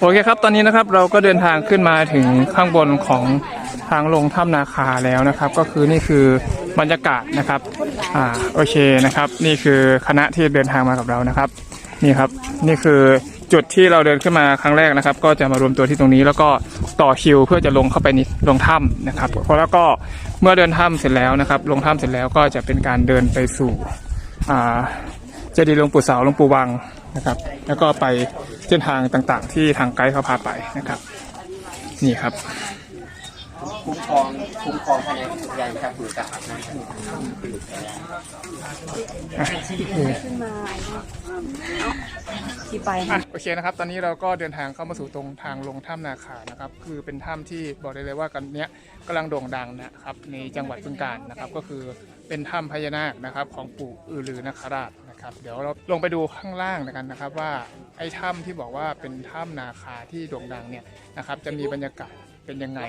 โอเคครับ ตอนนี้นะครับเราก็เดินทางขึ้นมาถึงข้างบนของทางลงถ้ำนาคาแล้วนะครับ ก็คือนี่คือบรรยากาศนะครับ อ่าโอเคนะครับ นี่คือคณะที่เดินทางมากับเรานะครับ นี่ครับนี่คือจุดที่เราเดินขึ้นมาครั้งแรกนะครับ ก็จะมารวมตัวที่ตรงนี้ แล้วก็ต่อคิวเพื่อจะลงเข้าไปในลงถ้ำนะครับพอแล้วก็เมื่อเดินถ้ำเสร็จแล้วนะครับ ลงถ้ำเสร็จแล้วก็จะเป็นการเดินไปสู่อ่าเจดีย์หลวงปู่เสาหลวงปู่วัง นะครับ แล้วก็ไปเส้นทางต่างๆ ที่ทางไกด์เขาพาไปนะครับ นี่ครับคุ้มครองคุ้มครองภายในอุทยานครับผืนกะนะที่ไปอะโอเคนะครับ ตอนนี้เราก็เดินทางเข้ามาสู่ตรงทางลงถ้ำนาคานะครับ คือเป็นถ้ำที่บอกได้เลยว่ากันเนี้ยกำลังโด่งดังนะครับ ในจังหวัดบึงกาฬนะครับ ก็คือเป็นถ้ำพญานาคนะครับ ของปู่อือลือนคราช นะครับ เดี๋ยวเราลงไปดูข้างล่างกันนะครับ ว่าไอ้ถ้ำที่บอกว่าเป็นถ้ำนาคาที่โด่งดังเนี่ยนะครับ จะมีบรรยากาศเป็นยังไง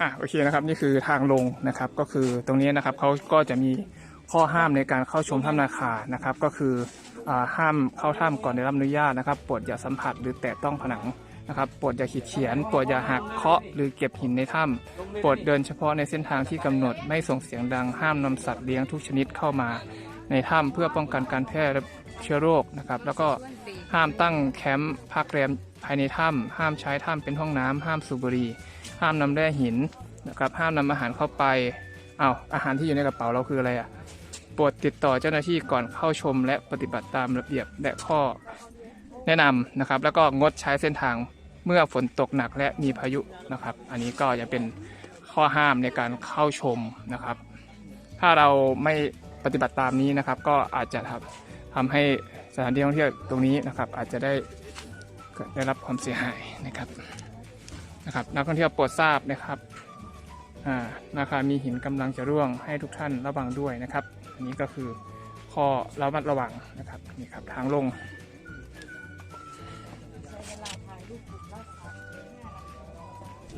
อะโอเคนะครับนี่คือทางลงนะครับก็คือตรงนี้นะครับเขาก็จะมีข้อห้ามในการเข้าชมถ้ำนาคานะครับ ก็คืออ่าห้ามเข้าถ้ำก่อนได้รับอนุญาตนะครับโปรดอย่าสัมผัสหรือแตะต้องผนัง นะครับโปรดอย่าขีดเขียนโปรดอย่าหักเคาะหรือเก็บหินในถ้ำโปรดเดินเฉพาะในเส้นทางที่กำหนดไม่ส่งเสียงดังห้ามนำสัตว์เลี้ยงทุกชนิดเข้ามาในถ้ำเพื่อป้องกันการแพร่เชื้อโรคนะครับแล้วก็ห้ามตั้งแคมป์พักแรมภายในถ้ำห้ามใช้ถ้ำเป็นห้องน้ำห้ามสูบบุหรี่ห้ามนำแร่หินนะครับห้ามนำอาหารเข้าไปอ้าวอาหารที่อยู่ในกระเป๋าเราคืออะไรอะโปรดติดต่อเจ้าหน้าที่ก่อนเข้าชมและปฏิบัติตามระเบียบและข้อแนะนำนะครับ แล้วก็งดใช้เส้นทาง เมื่อฝนตกหนักและมีพายุนะครับ อันนี้ก็จะเป็นข้อห้ามในการเข้าชมนะครับ ถ้าเราไม่ปฏิบัติตามนี้นะครับ ก็อาจจะทำให้สถานที่ท่องเที่ยวตรงนี้นะครับ อาจจะได้ได้รับความเสียหายนะครับนะครับ นักท่องเที่ยวโปรดทราบนะครับอ่านาคามีหินกำลังจะร่วงให้ทุกท่านระวังด้วยนะครับ อันนี้ก็คือข้อระมัดระวังนะครับนี่ครับทางลง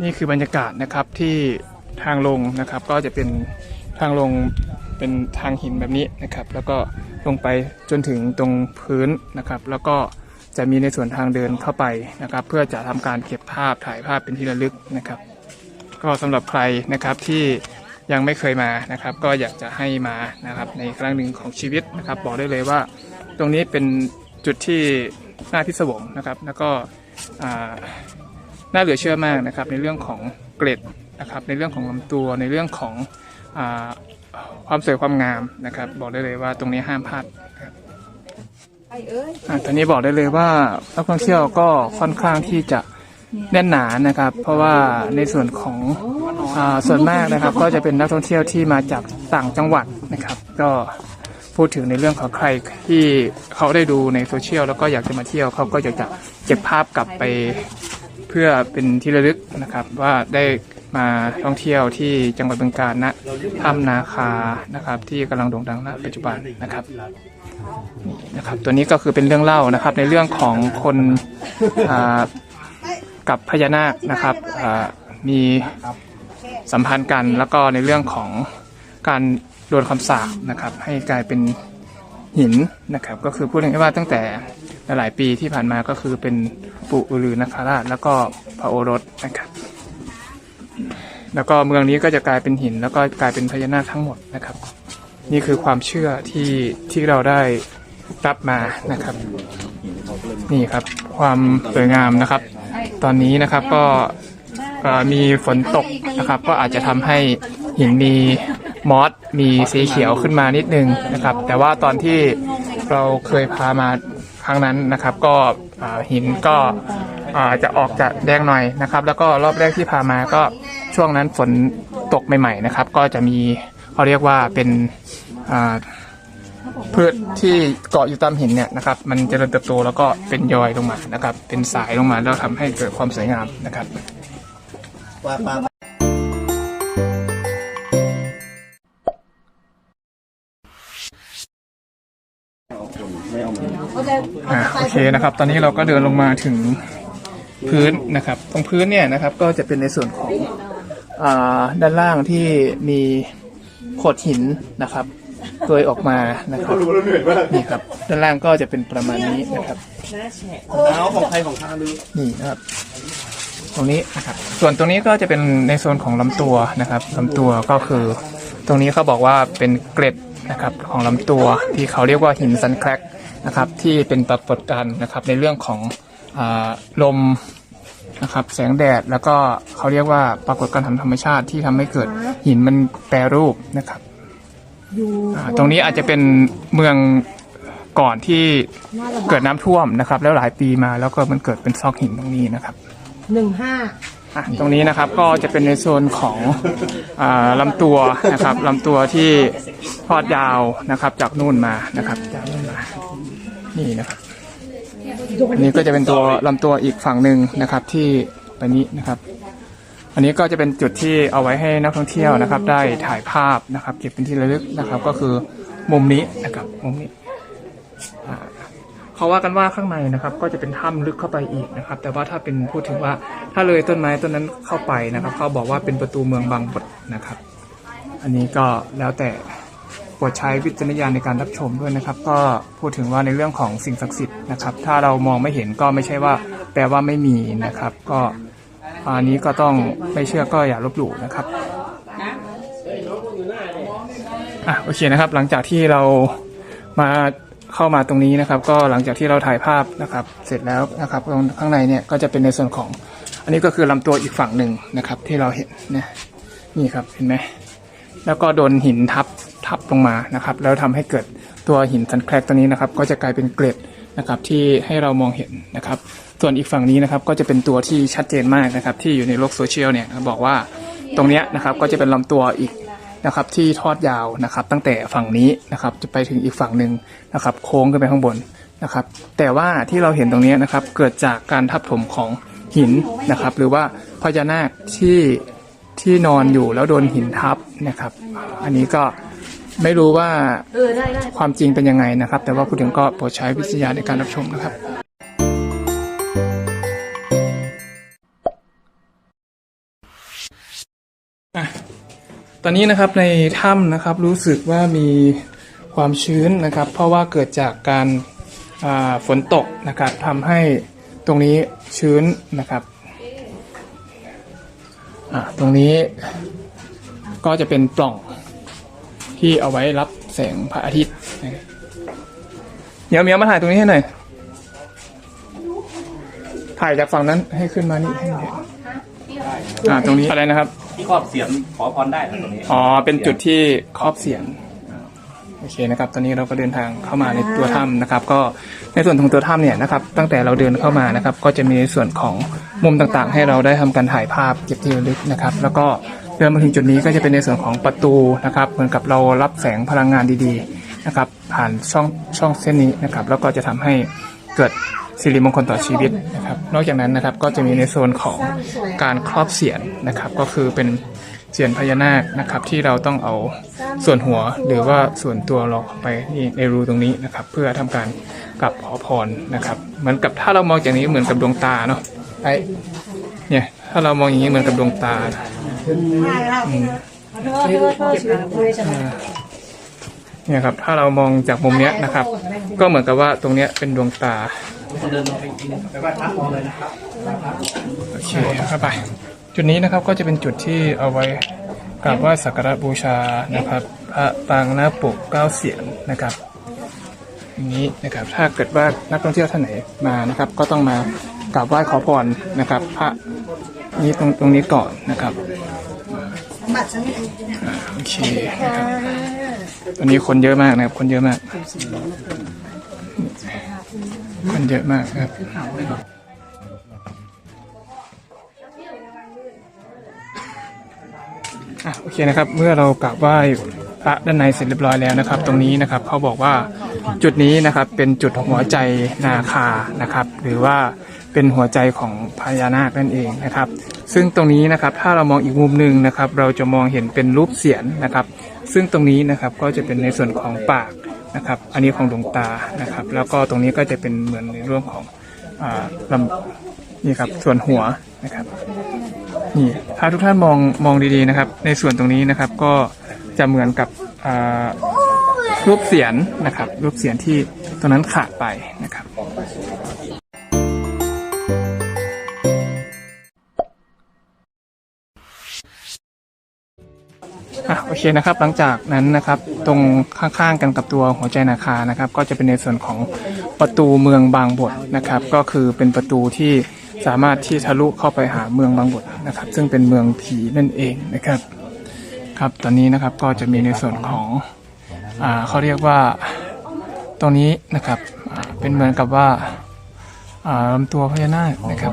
นี่คือบรรยากาศนะครับที่ทางลงนะครับก็จะเป็นทางลงเป็นทางหินแบบนี้นะครับ แล้วก็ลงไปจนถึงตรงพื้นนะครับ แล้วก็จะมีในส่วนทางเดินเข้าไปนะครับ เพื่อจะทำการเก็บภาพถ่ายภาพเป็นที่ระลึกนะครับ ก็สำหรับใครนะครับที่ยังไม่เคยมานะครับ ก็อยากจะให้มานะครับ ในครั้งหนึ่งของชีวิตนะครับ บอกได้เลยว่าตรงนี้เป็นจุดที่น่าพิศวงนะครับ แล้วก็อ่า น่าเหลือเชื่อมากนะครับในเรื่องของเกร็ดนะครับในเรื่องของลำตัวในเรื่องของอาความสวยความงามนะครับ บอกได้เลยว่าตรงนี้ห้ามพลาดนะครับไปเอ้ยอ่าตอนนี้บอกได้เลยว่านักท่องเที่ยวก็ค่อนข้างที่จะแน่นหนานะครับ เพราะว่าในส่วนของอาส่วนมากนะครับ ก็จะเป็นนักท่องเที่ยวที่มาจากต่างจังหวัดนะครับ ก็พูดถึงในเรื่องของใครที่เขาได้ดูในโซเชียลแล้วก็อยากจะมาเที่ยวเขาก็อยากจะเก็บภาพกลับไป เพื่อเป็นที่ระลึกนะครับว่าได้มาท่องเที่ยวที่จังหวัดบึงกาฬนะถ้ำนาคานะครับ ที่กำลังโด่งดังณปัจจุบันนะครับนี่นะครับ ตัวนี้ก็คือเป็นเรื่องเล่านะครับ ในเรื่องของคนอ่ากับพญานาคนะครับอ่ามีสัมพันธ์กันแล้วก็ในเรื่องของการโดนคำสาปนะครับ ให้กลายเป็นหินนะครับ ก็คือพูดง่ายๆว่าตั้งแต่ หลายปีที่ผ่านมาก็คือเป็นปู่อือลือนคราช แล้วก็พระโอรสนะครับ แล้วก็เมืองนี้ก็จะกลายเป็นหิน แล้วก็กลายเป็นพญานาคทั้งหมดนะครับ นี่คือความเชื่อที่ที่เราได้รับมานะครับ นี่ครับ ความสวยงามนะครับ ตอนนี้นะครับก็มีฝนตกนะครับ ก็อาจจะทำให้หินมีมอสมีสีเขียวขึ้นมานิดนึงนะครับ แต่ว่าตอนที่เราเคยพามา ครั้งนั้นนะครับ ก็หินก็จะออกจะแดงหน่อยนะครับ แล้วก็รอบแรกที่พามาก็ช่วงนั้นฝนตกใหม่ๆนะครับ ก็จะมีเขาเรียกว่าเป็นพืชที่เกาะอยู่ตามหินเนี่ยนะครับ มันเจริญเติบโตแล้วก็เป็นยอยลงมานะครับ เป็นสายลงมาแล้วทำให้เกิดความสวยงามนะครับ เคนะครับ ตอนนี้เราก็เดินลงมาถึงพื้นนะครับ ตรงพื้นเนี่ยนะครับ ก็จะเป็นในส่วนของอด้านล่างที่มีโขดหินนะครับโดยออกมานะครับนี่ครับ ด้านล่างก็จะเป็นประมาณนี้นะครับเอาของใครของข้าดูนี่นะครับ ตรงนี้นะครับ ส่วนตรงนี้ก็จะเป็นในโซนของลำตัวนะครับลำตัวก็คือ ตรงนี้เขาบอกว่าเป็นเกร็ดนะครับของลำตัวที่เขาเรียกว่าหินซันแครก นะครับที่เป็นปรากฏการณ์นะครับในเรื่องของอาลมนะครับแสงแดดแล้วก็เขาเรียกว่าปรากฏการณ์ทางธรรมชาติที่ทำให้เกิดหินมันแปรรูปนะครับอ่าตรงนี้อาจจะเป็นเมืองก่อนที่เกิดน้ำท่วมนะครับ แล้วหลายปีมาแล้วก็มันเกิดเป็นซอกหินตรงนี้นะครับหนึ่งห้าอะตรงนี้นะครับก็จะเป็นในโซนของอาลำตัวนะครับลำตัวที่ทอดยาวนะครับจากนู่นมานะครับจากนู่นมา นี่นะครับอันนี้ก็จะเป็นตัวลำตัวอีกฝั่งหนึ่งนะครับ ที่ไปนี้นะครับ อันนี้ก็จะเป็นจุดที่เอาไว้ให้นักท่องเที่ยวนะครับ ได้ถ่ายภาพนะครับ เก็บเป็นที่ระลึกนะครับ ก็คือมุมนี้นะครับมุมนี้เขาว่ากันว่าข้างในนะครับ ก็จะเป็นถ้ำลึกเข้าไปอีกนะครับ แต่ว่าถ้าเป็นพูดถึงว่าถ้าเลยต้นไม้ต้นนั้นเข้าไปนะครับ เขาบอกว่าเป็นประตูเมืองบางบดนะครับ อันนี้ก็แล้วแต่ ปรดใช้วิจารณญาณในการรับชมด้วยนะครับ ก็พูดถึงว่าในเรื่องของสิ่งศักดิ์สิทธิ์นะครับ ถ้าเรามองไม่เห็นก็ไม่ใช่ว่าแปลว่าไม่มีนะครับ ก็อันนี้ก็ต้องไม่เชื่อก็อย่าลบหลู่นะครับอะโอเคนะครับ หลังจากที่เรามาเข้ามาตรงนี้นะครับ ก็หลังจากที่เราถ่ายภาพนะครับ เสร็จแล้วนะครับตรงข้างในเนี่ยก็จะเป็นในส่วนของ อันนี้ก็คือลำตัวอีกฝั่งหนึ่งนะครับ ที่เราเห็นนะนี่ครับเห็นไหมแล้วก็โดนหินทับ ทับลงมานะครับ แล้วทำให้เกิดตัวหินสันแคลกตัวนี้นะครับ ก็จะกลายเป็นเกล็ดนะครับที่ให้เรามองเห็นนะครับ ส่วนอีกฝั่งนี้นะครับก็จะเป็นตัวที่ชัดเจนมากนะครับ ที่อยู่ในโลกโซเชียลเนี่ยบอกว่าตรงนี้นะครับก็จะเป็นลำตัวอีกนะครับที่ทอดยาวนะครับ ตั้งแต่ฝั่งนี้นะครับจะไปถึงอีกฝั่งหนึ่งนะครับ โค้งขึ้นไปข้างบนนะครับ แต่ว่าที่เราเห็นตรงนี้นะครับ เกิดจากการทับถมของหินนะครับ หรือว่าพญานาคที่ที่นอนอยู่แล้วโดนหินทับนะครับ อันนี้ก็ ไม่รู้ว่าเออได้ได้ความจริงเป็นยังไงนะครับ แต่ว่าพูดถึงก็โปรดใช้วิจารณญาณในการรับชมนะครับอะตอนนี้นะครับในถ้ำนะครับรู้สึกว่ามีความชื้นนะครับ เพราะว่าเกิดจากการอ่าฝนตกนะครับทำให้ตรงนี้ชื้นนะครับอะตรงนี้ก็จะเป็นปล่อง ที่เอาไว้รับแสงพระอาทิตย์นะเดี๋ยวเมียวมาถ่ายตรงนี้ให้หน่อย ถ่ายจากฝั่งนั้นให้ขึ้นมานี่ให้เห็นอ่าตรงนี้อะไรนะครับ ที่ครอบเสียงขอพรได้นะตรงนี้อ๋อเป็นจุดที่ครอบเสียงโอเคนะครับ ตอนนี้เราก็เดินทางเข้ามาในตัวถ้ำนะครับ ก็ในส่วนของตัวถ้ำเนี่ยนะครับ ตั้งแต่เราเดินเข้ามานะครับ ก็จะมีในส่วนของมุมต่างๆ ให้เราได้ทำการถ่ายภาพเก็บที่ระลึกนะครับ แล้วก็ เดินมาถึงจุดนี้ก็จะเป็นในส่วนของประตูนะครับ เหมือนกับเรารับแสงพลังงานดีๆนะครับ ผ่านช่องช่องเส้นนี้นะครับ แล้วก็จะทำให้เกิดสิริมงคลต่อชีวิตนะครับ นอกจากนั้นนะครับก็จะมีในโซนของการครอบเสียนนะครับ ก็คือเป็นเสียนพญานาคนะครับที่เราต้องเอาส่วนหัวหรือว่าส่วนตัวเราไปนี่ในรูตรงนี้นะครับ เพื่อทำการกลับขอพรนะครับ เหมือนกับถ้าเรามองอย่างนี้เหมือนกับดวงตาเนาะไอ้เนี่ย ถ้าเรามองอย่างนี้เหมือนกับดวงตาเนี่ยครับ ถ้าเรามองจากมุมเนี้ยนะครับ ก็เหมือนกับว่าตรงเนี้ยเป็นดวงตาไปจริงไปไหว้พระพรเลยนะครับโอเคเข้าไป จุดนี้นะครับก็จะเป็นจุดที่เอาไว้กราบไหว้สักการะบูชานะครับพระปางหน้าปกเก้าเสียนนะครับอย่างนี้นะครับถ้าเกิดว่านักท่องเที่ยวท่านไหนมานะครับ ก็ต้องมากราบไหว้ขอพรนะครับ พระ นี้ตรงตรงนี้ก่อนนะครับอ่าโอเคนะครับตอนนี้คนเยอะมากนะครับ คนเยอะมาก คนเยอะมากนะครับอะโอเคนะครับ เมื่อเรากราบไหว้พระด้านในเสร็จเรียบร้อยแล้วนะครับ ตรงนี้นะครับเขาบอกว่าจุดนี้นะครับเป็นจุดหัวใจนาคานะครับ หรือว่า เป็นหัวใจของพญานาคนั่นเองนะครับ ซึ่งตรงนี้นะครับถ้าเรามองอีกมุมหนึ่งนะครับ เราจะมองเห็นเป็นรูปเสียนนะครับ ซึ่งตรงนี้นะครับก็จะเป็นในส่วนของปากนะครับ อันนี้ของดวงตานะครับ แล้วก็ตรงนี้ก็จะเป็นเหมือนในเรื่องของอ่าลำนี่ครับส่วนหัวนะครับนี่ถ้าทุกท่านมองมองดีๆนะครับ ในส่วนตรงนี้นะครับก็จะเหมือนกับอ่ารูปเสียนนะครับ รูปเสียนที่ตรงนั้นขาดไปนะครับ อะโอเคนะครับ หลังจากนั้นนะครับ ตรงข้างๆกันกับตัวหัวใจนาคานะครับ ก็จะเป็นในส่วนของประตูเมืองบางบทนะครับ ก็คือเป็นประตูที่สามารถที่ทะลุเข้าไปหาเมืองบางบทนะครับ ซึ่งเป็นเมืองผีนั่นเองนะครับ ครับตอนนี้นะครับก็จะมีในส่วนของอ่าเขาเรียกว่าตรงนี้นะครับอ่าเป็นเหมือนกับว่าอ่าลำตัวพญานาคนะครับ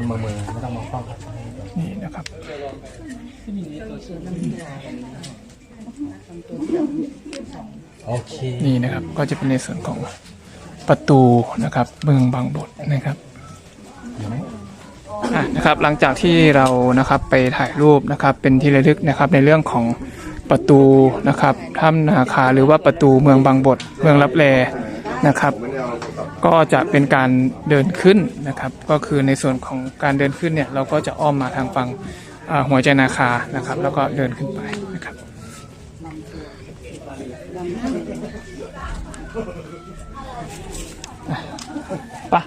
นี่นะครับ โอเคนี่นะครับก็จะเป็นในส่วนของประตูนะครับเมืองบางบทนะครับนะครับหลังจากที่เรานะครับไปถ่ายรูปนะครับเป็นที่ระลึกนะครับในเรื่องของประตูนะครับถ้ำนาคาหรือว่าประตูเมืองบางบทเมืองรับแลนะครับ ก็จะเป็นการเดินขึ้นนะครับ ก็คือในส่วนของการเดินขึ้นเนี่ยเราก็จะอ้อมมาทางฝั่งหัวใจนาคานะครับ แล้วก็เดินขึ้นไปนะครับ ปะ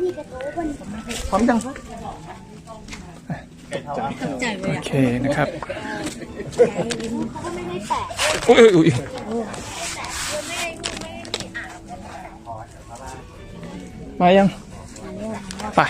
พร้อมจังโอเคนะครับอุ้ยอุ้ยอุ้ยมายังไป